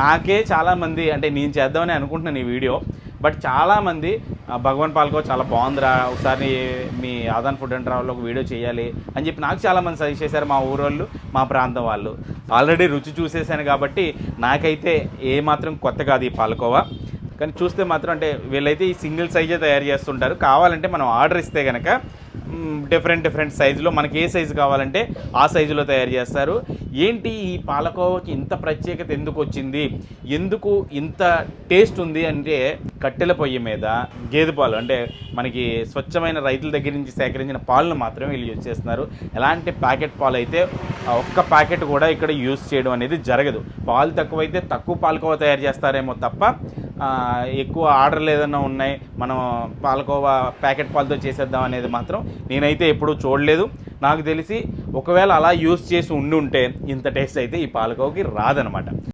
నాకే చాలామంది అంటే నేను చేద్దామని అనుకుంటున్నాను ఈ వీడియో బట్ చాలామంది భగవాన్ పాల్కో చాలా బాగుందిరా ఒకసారి మీ ఆదాన్ ఫుడ్ అండ్ ట్రావెల్లో ఒక వీడియో చేయాలి అని చెప్పి నాకు చాలామంది సజెస్ట్ చేశారు మా ఊరోళ్ళు మా ప్రాంతం వాళ్ళు. ఆల్రెడీ రుచి చూసేసాను కాబట్టి నాకైతే ఏ మాత్రం కొత్త కాదు ఈ పాలకోవా. కానీ చూస్తే మాత్రం అంటే వీళ్ళైతే ఈ సింగిల్ సైజే తయారు చేస్తుంటారు. కావాలంటే మనం ఆర్డర్ ఇస్తే కనుక డిఫరెంట్ డిఫరెంట్ సైజులో మనకి ఏ సైజు కావాలంటే ఆ సైజులో తయారు చేస్తారు. ఏంటి ఈ పాలకోవాకి ఇంత ప్రత్యేకత ఎందుకు వచ్చింది? ఎందుకు ఇంత టేస్ట్ ఉంది అంటే కట్టెల పొయ్యి మీద గేదె పాలు అంటే మనకి స్వచ్ఛమైన రైతుల దగ్గర నుంచి సేకరించిన పాలను మాత్రమే వీళ్ళు యూజ్ చేస్తున్నారు. ఎలాంటి ప్యాకెట్ పాలు అయితే ఒక్క ప్యాకెట్ కూడా ఇక్కడ యూజ్ చేయడం అనేది జరగదు. పాలు తక్కువైతే తక్కువ పాలకోవా తయారు చేస్తారేమో తప్ప ఎక్కువ ఆర్డర్లు ఏదైనా ఉన్నాయి మనం పాలకోవా ప్యాకెట్ పాలతో చేసేద్దాం అనేది మాత్రం నేనైతే ఎప్పుడూ చూడలేదు. నాకు తెలిసి ఒకవేళ అలా యూస్ చేసి ఉండి ఉంటే ఇంత టేస్ట్ అయితే ఈ పాలకోవకి రాదనమాట.